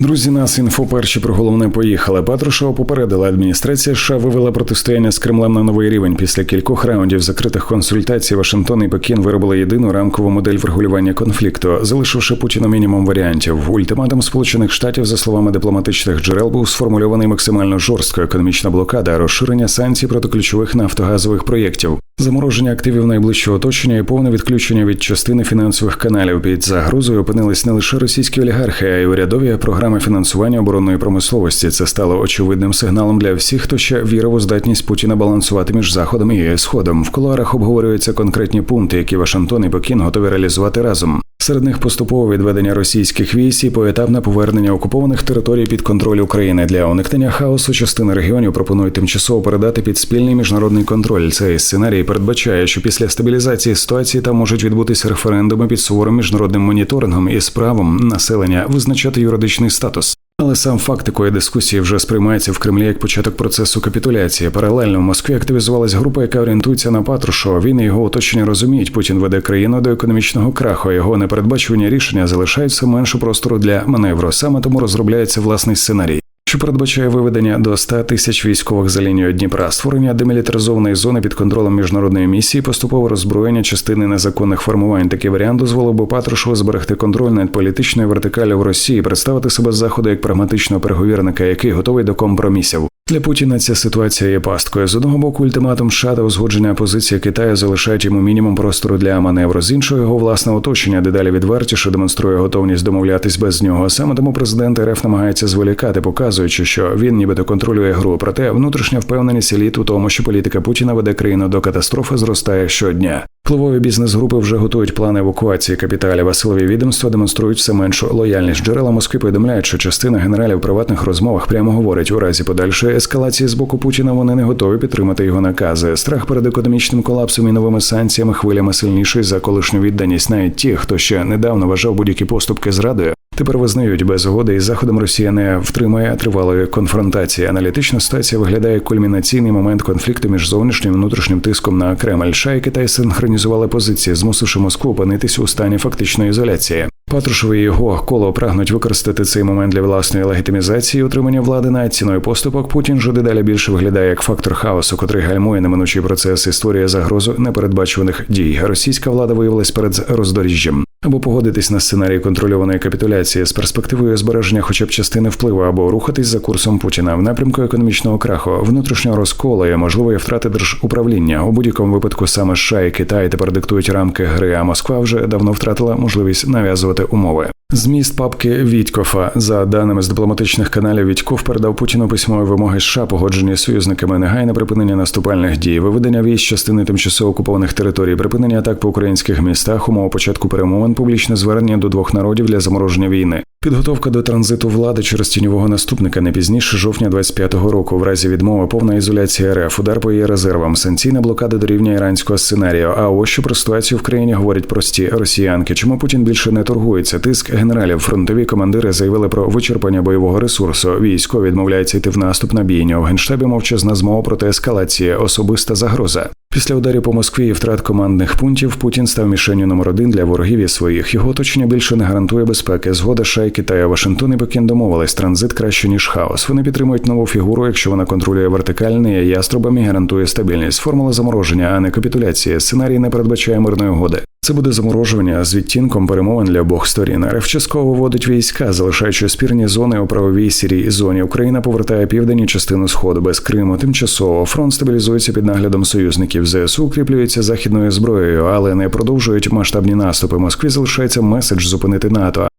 Друзі, нас інфо перші про головне поїхали. Патрушева попередила адміністрація США вивела протистояння з Кремлем на новий рівень. Після кількох раундів закритих консультацій Вашингтон і Пекін виробили єдину рамкову модель врегулювання конфлікту, залишивши Путіну мінімум варіантів. Ультиматум Сполучених Штатів, за словами дипломатичних джерел, був сформульований максимально жорстко економічна блокада, розширення санкцій проти ключових нафтогазових проєктів. Замороження активів найближчого оточення і повне відключення від частини фінансових каналів під загрозою опинились не лише російські олігархи, а й урядові програми фінансування оборонної промисловості. Це стало очевидним сигналом для всіх, хто ще вірив у здатність Путіна балансувати між заходом і сходом. В колуарах обговорюються конкретні пункти, які Вашингтон і Пекін готові реалізувати разом. Серед них поступове відведення російських військ і поетапне повернення окупованих територій під контроль України для уникнення хаосу. Частини регіонів пропонують тимчасово передати під спільний міжнародний контроль. Цей сценарій передбачає, що після стабілізації ситуації там можуть відбутися референдуми під суворим міжнародним моніторингом і справом правом населення визначати юридичний статус. Але сам факт такої дискусії вже сприймається в Кремлі як початок процесу капітуляції. Паралельно в Москві активізувалась група, яка орієнтується на Патрушова. Він і його оточення розуміють. Путін веде країну до економічного краху. Його непередбачувані рішення залишають все простору для маневру. Саме тому розробляється власний сценарій що передбачає виведення до 100 тисяч військових за лінією Дніпра, створення демілітаризованої зони під контролем міжнародної місії, поступове роззброєння частини незаконних формувань. Такий варіант дозволив би Патрушеву зберегти контроль над політичною вертикалю в Росії, представити себе з заходу як прагматичного переговірника, який готовий до компромісів. Для Путіна ця ситуація є пасткою. З одного боку, ультиматум США та узгодження позиції Китаю залишають йому мінімум простору для маневру. З іншого його власне оточення дедалі відвертіше демонструє готовність домовлятись без нього. Саме тому президент РФ намагається зволікати, показуючи, що він нібито контролює гру. Проте внутрішня впевненість еліт у тому, що політика Путіна веде країну до катастрофи, зростає щодня. Впливові бізнес-групи вже готують плани евакуації капіталів, а відомства демонструють все меншу лояльність. Джерела Москви повідомляють, що частина генералів приватних розмовах прямо говорить у разі подальшої ескалації з боку Путіна. Вони не готові підтримати його накази. Страх перед економічним колапсом і новими санкціями хвилями сильніший за колишню відданість. Навіть ті, хто ще недавно вважав будь-які поступки зрадою, Тепер визнають без угоди із заходом Росія не втримає тривалої конфронтації. Аналітична ситуація виглядає кульмінаційний момент конфлікту між зовнішнім і внутрішнім тиском на Кремль. США і Китай синхронізували позиції, змусивши Москву опинитися у стані фактичної ізоляції. Патрушев і його коло прагнуть використати цей момент для власної легітимізації і утримання влади над ціною поступок. Путін же дедалі більше виглядає як фактор хаосу, котрий гальмує неминучий процес і створює загрозу непередбачуваних дій. Російська влада виявилась перед роздоріжжям. Або погодитись на сценарій контрольованої капітуляції з перспективою збереження, хоча б частини впливу, або рухатись за курсом Путіна в напрямку економічного краху, внутрішнього розколу і можливої втрати держуправління у будь-якому випадку саме США і Китай тепер диктують рамки гри. А Москва вже давно втратила можливість нав'язувати умови. Зміст папки Вітькофа за даними з дипломатичних каналів Вітьков передав Путіну письмові вимоги США, погоджені з союзниками негайне припинення наступальних дій, виведення військ частини тимчасово окупованих територій, припинення атак по українських містах, умова початку перемовин, публічне звернення до двох народів для замороження війни. Підготовка до транзиту влади через тіньового наступника не пізніше жовтня 25-го року, в разі відмови повна ізоляція РФ, удар по її резервам, санкційна блокада до рівня іранського сценарію. А ось що про ситуацію в країні говорять прості росіянки. Чому Путін більше не торгується? Тиск генералів, фронтові командири заявили про вичерпання бойового ресурсу. Військо відмовляється йти в наступ на бійню. В генштабі мовчазна змова проти ескалації, особиста загроза. Після ударів по Москві і втрат командних пунктів Путін став мішенью номер один для ворогів і своїх. Його оточення більше не гарантує безпеки. Згода Шай, Китаю, Вашингтон і Пекін домовились. Транзит краще ніж хаос. Вони підтримують нову фігуру, якщо вона контролює вертикальний яструбами гарантує стабільність. Формула замороження, а не капітуляції. Сценарій не передбачає мирної угоди. Це буде заморожування з відтінком перемовин для обох сторін. РФ частково вводить війська, залишаючи спірні зони у правовій сірій зоні. Україна повертає південні частину сходу без Криму. Тимчасово фронт стабілізується під наглядом союзників. ЗСУ укріплюється західною зброєю, але не продовжують масштабні наступи. Москві залишається меседж зупинити НАТО,